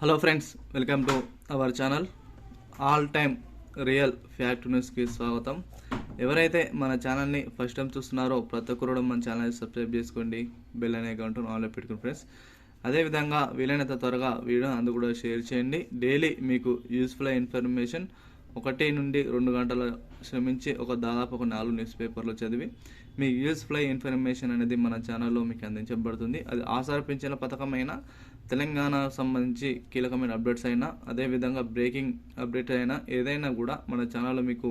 Hello friends welcome to our channel all time real fact న్యూస్కి స్వాగతం. ఎవరైతే మన ఛానల్ని ఫస్ట్ టైం చూస్తున్నారో ప్రతి ఒక్కరు కూడా మన ఛానల్ని సబ్స్క్రైబ్ చేసుకోండి. బెల్ అనే అకౌంట్ ఆన్లో పెట్టుకుని ఫ్రెండ్స్ అదేవిధంగా వీలైనంత త్వరగా వీడియో అందు కూడా షేర్ చేయండి. డైలీ మీకు యూస్ఫుల్ ఇన్ఫర్మేషన్ ఒకటి నుండి రెండు గంటల శ్రమించి ఒక దాదాపు ఒక నాలుగు న్యూస్ పేపర్లు చదివి మీ యూస్ఫుల్ ఇన్ఫర్మేషన్ అనేది మన ఛానల్లో మీకు అందించబడుతుంది. అది ఆసార పెంచిన పథకమైన తెలంగాణ సంబంధించి కీలకమైన అప్డేట్స్ అయినా అదేవిధంగా బ్రేకింగ్ అప్డేట్ అయినా ఏదైనా కూడా మన ఛానల్లో మీకు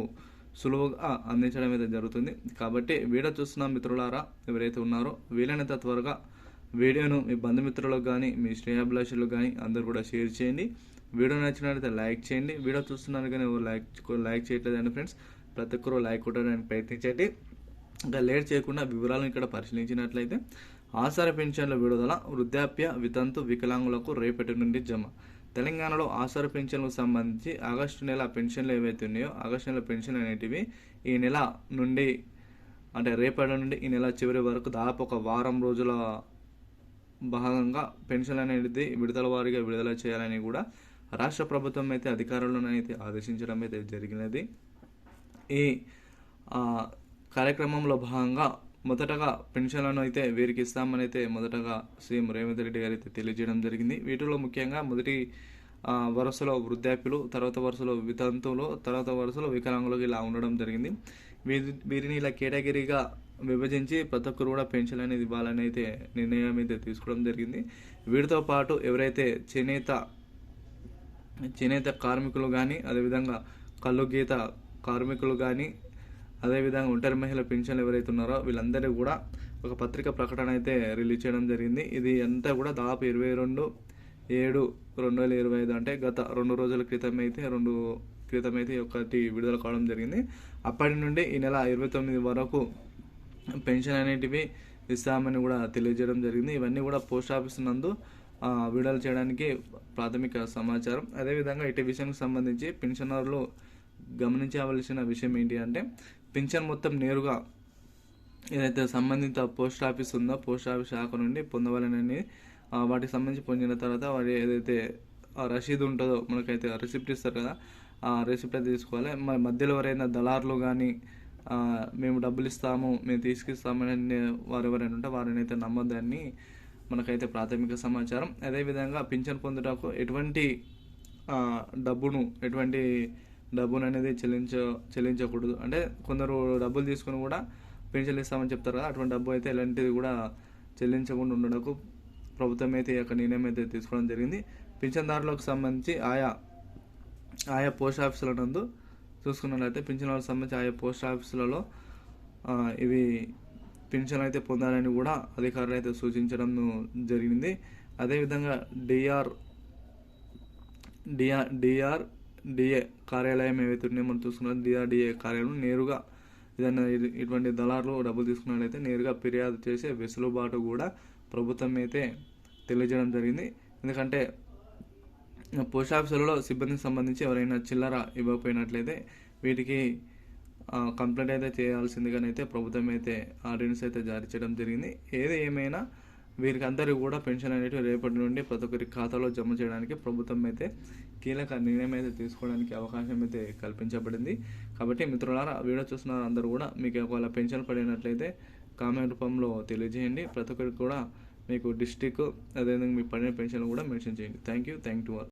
సులువుగా అందించడం అయితే జరుగుతుంది. కాబట్టి వీడియో చూస్తున్న మిత్రులారా ఎవరైతే ఉన్నారో వీలైనంత త్వరగా వీడియోను మీ బంధుమిత్రులకు కానీ మీ శ్రేయాభిలాషులకు కానీ అందరూ కూడా షేర్ చేయండి. వీడియో నచ్చినట్లయితే లైక్ చేయండి. వీడియో చూస్తున్నారు కానీ ఎవరు లైక్ లైక్ చేయట్లేదండి ఫ్రెండ్స్ ప్రతి ఒక్కరు లైక్ కొట్టడానికి ప్రయత్నించండి. ఇంకా లేట్ చేయకుండా వివరాలను ఇక్కడ పరిశీలించినట్లయితే ఆసార పెన్షన్ల విడుదల వృద్ధాప్య వితంతు వికలాంగులకు రేపటి నుండి జమ. తెలంగాణలో ఆసార పెన్షన్లకు సంబంధించి ఆగస్టు నెల పెన్షన్లు ఏవైతే ఉన్నాయో ఆగస్టు నెల పెన్షన్ అనేటివి ఈ నెల నుండి అంటే రేపటి నుండి ఈ నెల చివరి వరకు దాదాపు ఒక వారం రోజుల భాగంగా పెన్షన్ అనేది విడుదల వారిగా విడుదల చేయాలని కూడా రాష్ట్ర ప్రభుత్వం అయితే అధికారులను అయితే ఆదేశించడం అయితే జరిగినది. ఈ కార్యక్రమంలో భాగంగా మొదటగా పెన్షన్లను అయితే వీరికి ఇస్తామని అయితే మొదటగా సీఎం రేవంత్ రెడ్డి గారు అయితే తెలియజేయడం జరిగింది. వీటిలో ముఖ్యంగా మొదటి వరుసలో వృద్ధాప్యులు తర్వాత వరుసలో వితంతువులు తర్వాత వరుసలో వికలాంగులకు ఇలా ఉండడం జరిగింది. వీరి వీరిని ఇలా కేటగిరీగా విభజించి ప్రతి ఒక్కరు కూడా పెన్షన్ అనేది ఇవ్వాలని అయితే నిర్ణయం అయితే తీసుకోవడం జరిగింది. వీటితో పాటు ఎవరైతే చేనేత చేనేత కార్మికులు కానీ అదేవిధంగా కళ్ళు గీత కార్మికులు కానీ అదేవిధంగా ఒంటరి మహిళ పెన్షన్లు ఎవరైతే ఉన్నారో వీళ్ళందరూ కూడా ఒక పత్రిక ప్రకటన అయితే రిలీజ్ చేయడం జరిగింది. ఇది అంతా కూడా దాదాపు ఇరవై రెండు ఏడు రెండు వేల ఇరవై ఐదు అంటే గత రెండు రోజుల క్రితం అయితే రెండు క్రితం అయితే ఒకటి విడుదల కావడం జరిగింది. అప్పటి నుండి ఈ నెల ఇరవై తొమ్మిది వరకు పెన్షన్ అనేటివి ఇస్తామని కూడా తెలియజేయడం జరిగింది. ఇవన్నీ కూడా పోస్ట్ ఆఫీస్ నందు విడుదల చేయడానికి ప్రాథమిక సమాచారం. అదేవిధంగా ఇటు విషయానికి సంబంధించి పెన్షనర్లు గమనించవలసిన విషయం ఏంటి అంటే పింఛన్ మొత్తం నేరుగా ఏదైతే సంబంధిత పోస్ట్ ఆఫీస్ ఉందో పోస్ట్ ఆఫీస్ శాఖ నుండి పొందవాలని వాటికి సంబంధించి పొందిన తర్వాత వారి ఏదైతే రసీదు ఉంటుందో మనకైతే రిసిప్ట్ ఇస్తారు కదా ఆ రిసిప్ట్ అయితే తీసుకోవాలి. మరి మధ్యలో ఎవరైనా దళారులు కానీ మేము డబ్బులు ఇస్తాము మేము తీసుకిస్తామని వారు ఎవరైనా ఉంటే వారిని అయితే నమ్మొద్దని మనకైతే ప్రాథమిక సమాచారం. అదేవిధంగా పింఛన్ పొందుటకు ఎటువంటి డబ్బును ఎటువంటి డబ్బును అనేది చెల్లించ చెల్లించకూడదు. అంటే కొందరు డబ్బులు తీసుకుని కూడా పెన్షన్ ఇస్తామని చెప్తారు కదా అటువంటి డబ్బు అయితే ఎలాంటిది కూడా చెల్లించకుండా ఉండడకు ప్రభుత్వం అయితే ఈ యొక్క నిర్ణయం అయితే తీసుకోవడం జరిగింది. పింఛన్దారులకు సంబంధించి ఆయా ఆయా పోస్ట్ ఆఫీసుల నందు చూసుకున్నట్లయితే పింఛన్లకు సంబంధించి ఆయా పోస్ట్ ఆఫీసులలో ఇవి పింఛన్ అయితే పొందాలని కూడా అధికారులు అయితే సూచించడం జరిగింది. అదేవిధంగా డిఆర్ డిఆర్ డిఆర్ డిఏ కార్యాలయం ఏవైతే ఉన్నాయో మనం చూసుకున్నాం డిఆర్డిఏ కార్యాలయం నేరుగా ఏదైనా ఇటువంటి దళారులు డబ్బులు తీసుకున్నట్లయితే నేరుగా ఫిర్యాదు చేసే వెసులుబాటు కూడా ప్రభుత్వం అయితే తెలియజేయడం జరిగింది. ఎందుకంటే పోస్ట్ ఆఫీసులలో సిబ్బందికి సంబంధించి ఎవరైనా చిల్లర ఇవ్వకపోయినట్లయితే వీటికి కంప్లైంట్ అయితే చేయాల్సిందిగానైతే ప్రభుత్వం అయితే ఆర్డినెన్స్ అయితే జారీ చేయడం జరిగింది. ఏది ఏమైనా వీరికందరికి కూడా పెన్షన్ అనేటివి రేపటి నుండి ప్రతి ఒక్కరి ఖాతాలో జమ చేయడానికి ప్రభుత్వం అయితే కీలక నిర్ణయం అయితే తీసుకోవడానికి అవకాశం అయితే కల్పించబడింది. కాబట్టి మిత్రులారా వీడియో చూస్తున్న అందరూ కూడా మీకు ఒకవేళ పెన్షన్ పడినట్లయితే కామెంట్ రూపంలో తెలియజేయండి. ప్రతి ఒక్కరికి కూడా మీకు డిస్టిక్ అదేవిధంగా మీ పడిన పెన్షన్ కూడా మెన్షన్ చేయండి. Thank you thank to all.